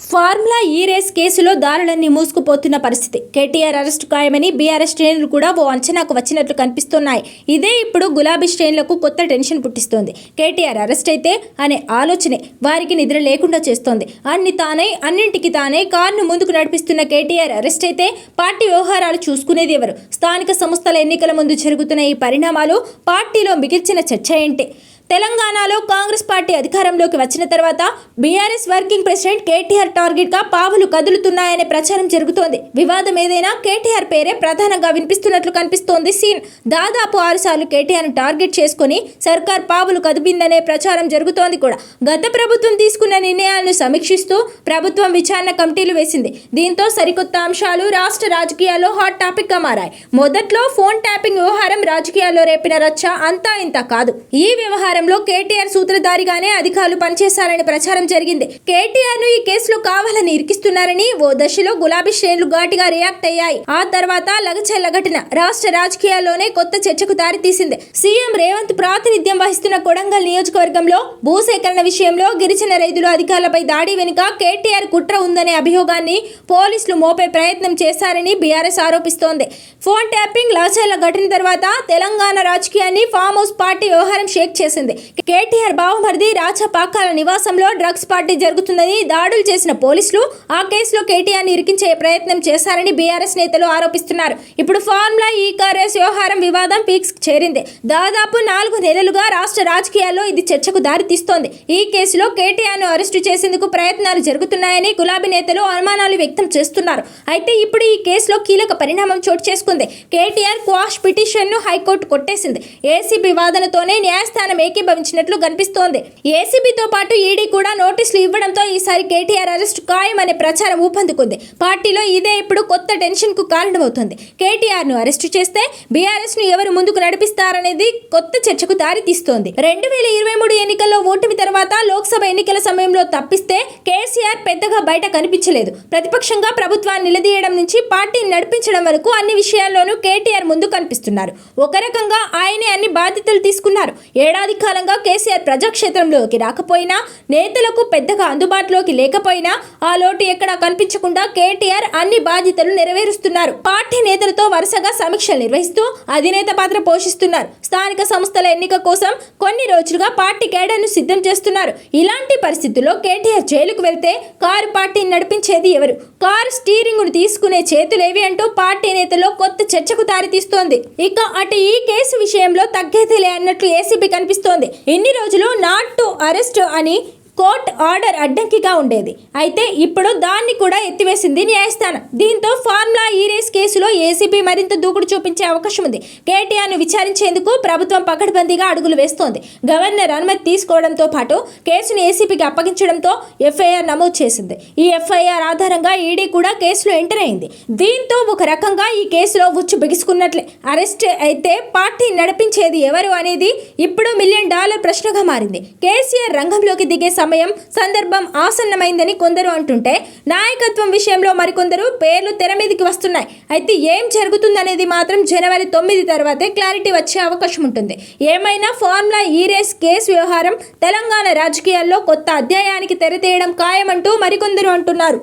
Formula ఈ race కేసులో దారులన్నీ మూసుకుపోతున్న పరిస్థితి. కేటీఆర్ అరెస్టు ఖాయమని బీఆర్ఎస్ శ్రేణులు కూడా ఓ అంచనాకు వచ్చినట్లు కనిపిస్తున్నాయి. ఇదే ఇప్పుడు గులాబీ శ్రేణులకు కొత్త టెన్షన్ పుట్టిస్తోంది. కేటీఆర్ అరెస్ట్ అయితే అనే ఆలోచనే వారికి నిద్ర లేకుండా చేస్తోంది. అన్ని తానై అన్నింటికి తానే కారును ముందుకు నడిపిస్తున్న కేటీఆర్ అరెస్ట్ అయితే పార్టీ వ్యవహారాలు చూసుకునేది ఎవరు? స్థానిక సంస్థల ఎన్నికల ముందు జరుగుతున్న ఈ పరిణామాలు పార్టీలో మిగిల్చిన చర్చ ఏంటి? తెలంగాణలో కాంగ్రెస్ పార్టీ అధికారంలోకి వచ్చిన తర్వాత బీఆర్ఎస్ వర్కింగ్ ప్రెసిడెంట్ కేటీఆర్ టార్గెట్గా పావులు కదులుతున్నాయనే ప్రచారం జరుగుతోంది. వివాదం ఏదైనా కేటీఆర్ పేరే ప్రధానంగా వినిపిస్తున్నట్లు కనిపిస్తోంది సీన్. దాదాపు ఆరుసార్లు కేటీఆర్ టార్గెట్ చేసుకుని సర్కార్ పావులు కదిపిందనే ప్రచారం జరుగుతోంది కూడా. గత ప్రభుత్వం తీసుకున్న నిర్ణయాలను సమీక్షిస్తూ ప్రభుత్వం విచారణ కమిటీలు వేసింది. దీంతో సరికొత్త అంశాలు రాష్ట్ర రాజకీయాల్లో హాట్ టాపిక్గా మారాయి. మొదట్లో ఫోన్ ట్యాపింగ్ వ్యవహారం రాజకీయాల్లో రేపిన రచ్చ అంతా ఇంత కాదు. ఈ వ్యవహారం వ్యవహారంలో కేటీఆర్ సూత్రధారిగానే అధికారులు పనిచేశారని ప్రచారం జరిగింది. కేటీఆర్ను ఈ కేసులో కావాలని ఇరికిస్తున్నారని ఓ దశలో గులాబీ శ్రేణులు ఘాటిగా రియాక్ట్ అయ్యాయి. ఆ తర్వాత లగచల్ల ఘటన రాష్ట్ర రాజకీయాల్లోనే కొత్త చర్చకు దారితీసింది. సీఎం రేవంత్ ప్రాతినిధ్యం వహిస్తున్న కొడంగల్ నియోజకవర్గంలో భూసేకరణ విషయంలో గిరిజన రైతులు అధికారులపై దాడి వెనుక కేటీఆర్ కుట్ర ఉందనే అభియోగాన్ని పోలీసులు మోపే ప్రయత్నం చేశారని బీఆర్ఎస్ ఆరోపిస్తోంది. ఫోన్ ట్యాపింగ్ లాచర్ల ఘటన తర్వాత తెలంగాణ రాజకీయాన్ని ఫామ్ హౌస్ పార్టీ వ్యవహారం షేక్ చేసింది. కేటీఆర్ బావమరిది రాచపాకాల నివాసంలో డ్రగ్స్ పార్టీ జరుగుతుందని దాడులు చేసిన పోలీసులు ఆ కేసులో కేటీఆర్ని ఇరికించే ప్రయత్నం చేశారని బీఆర్ఎస్ నేతలు ఆరోపిస్తున్నారు. ఇప్పుడు ఫార్ములా ఈ కారేస్ వ్యవహారం వివాదం పీక్స్ చేరింది. దాదాపు నాలుగు నెలలుగా రాష్ట్ర రాజకీయాల్లో ఇది చర్చకు దారితీస్తోంది. ఈ కేసులో కేటీఆర్ను అరెస్టు చేసేందుకు ప్రయత్నాలు జరుగుతున్నాయని గులాబీ నేతలు అనుమానాలు వ్యక్తం చేస్తున్నారు. అయితే ఇప్పుడు ఈ కేసులో కీలక పరిణామం చోటు చేసుకుంది. కేటీఆర్ క్వాష్ పిటిషన్ను హైకోర్టు కొట్టేసింది. ఏసీబీ వాదనతోనే న్యాయస్థానం ఏకీభవించినట్లు కనిపిస్తోంది. ఏసీబీతో పాటు ఈడీ కూడా నోటీసులు ఇవ్వడంతో ఈసారి కేటీఆర్ అరెస్ట్ ఖాయం అనే ప్రచారం ఊపందుకుంది. పార్టీలో ఇదే ఇప్పుడు కొత్త టెన్షన్కు కారణమవుతుంది. కేటీఆర్ను అరెస్టు చేస్తే బీఆర్ఎస్ను ఎవరు ముందుకు నడిపిస్తారనేది కొత్త చర్చకు దారితీస్తోంది. రెండు వేల ఇరవై మూడు ఎన్నికల్లో ఓటమి తర్వాత లోక్సభ ఎన్నికల సమయంలో తప్పిస్తే కేసీఆర్ పెద్దగా బయట కనిపించలేదు. ప్రతిపక్షంగా ప్రభుత్వాన్ని నిలదీయడం నుంచి పార్టీని నడిపించడం వరకు అన్ని విషయాల్లోనూ కేటీఆర్ ముందు కనిపిస్తున్నారు. ఒక రకంగా ఆయనే అన్ని బాధ్యతలు తీసుకున్నారు. ఏడాది కాలంగా కేసీఆర్ ప్రజాక్షేత్రంలోకి రాకపోయినా నేతలకు పెద్దగా అందుబాటులోకి లేకపోయినా ఆ లోటు ఎక్కడా కనిపించకుండా కేటీఆర్ అన్ని బాధ్యతలు నెరవేరుస్తున్నారు. పార్టీ నేతలతో వరుసగా సమీక్షలు నిర్వహిస్తూ అధినేత పాత్ర పోషిస్తున్నారు. స్థానిక సంస్థల ఎన్నిక కోసం కొన్ని రోజులుగా పార్టీ కేడర్ను సిద్ధం చేస్తున్నారు. ఇలాంటి పరిస్థితుల్లో కేటీఆర్ జైలుకు వెళ్తే కారు పార్టీని నడిపించేది ఎవరు? కారు స్టీరింగ్ను తీసుకునే చేతులేవి అంటూ పార్టీ నేతల్లో కొత్త చర్చకు దారితీస్తోంది. ఇక అటు ఈ కేసు విషయంలో తగ్గేదిలే అన్నట్లు ఏసీబీ కనిపిస్తోంది. ఇన్ని రోజులు నాట్ టు అరెస్ట్ అని కోర్ట్ ఆర్డర్ అడ్డంకిగా ఉండేది. అయితే ఇప్పుడు దాన్ని కూడా ఎత్తివేసింది న్యాయస్థానం. దీంతో ఫార్ములా ఈ రేస్ ఏసీబీ మరింత దూకుడు చూపించే అవకాశం ఉంది. కేటీఆర్ను విచారించేందుకు ప్రభుత్వం పకడ్బందీగా అడుగులు వేస్తోంది. గవర్నర్ అనుమతి తీసుకోవడంతో పాటు కేసును ఏసీబీకి అప్పగించడంతో ఎఫ్ఐఆర్ నమోదు చేసింది. ఈ ఎఫ్ఐఆర్ ఆధారంగా ఈడీ కూడా కేసులో ఎంటర్ అయింది. దీంతో ఒక రకంగా ఈ కేసులో ఉచ్చు బిగుసుకున్నట్లే. అరెస్ట్ అయితే పార్టీ నడిపించేది ఎవరు అనేది ఇప్పుడు మిలియన్ డాలర్ ప్రశ్నగా మారింది. కేసీఆర్ రంగంలోకి దిగే సమయం సందర్భం ఆసన్నమైందని కొందరు అంటుంటే నాయకత్వం విషయంలో మరికొందరు పేర్లు తెర మీదకి వస్తున్నాయి. అయితే ఏం జరుగుతుందనేది మాత్రం జనవరి తొమ్మిది తర్వాతే క్లారిటీ వచ్చే అవకాశం ఉంటుంది. ఏమైనా ఫార్ములా ఈ రేస్ కేసు వ్యవహారం తెలంగాణ రాజకీయాల్లో కొత్త అధ్యాయానికి తెరతీయడం ఖాయమంటూ మరికొందరు అంటున్నారు.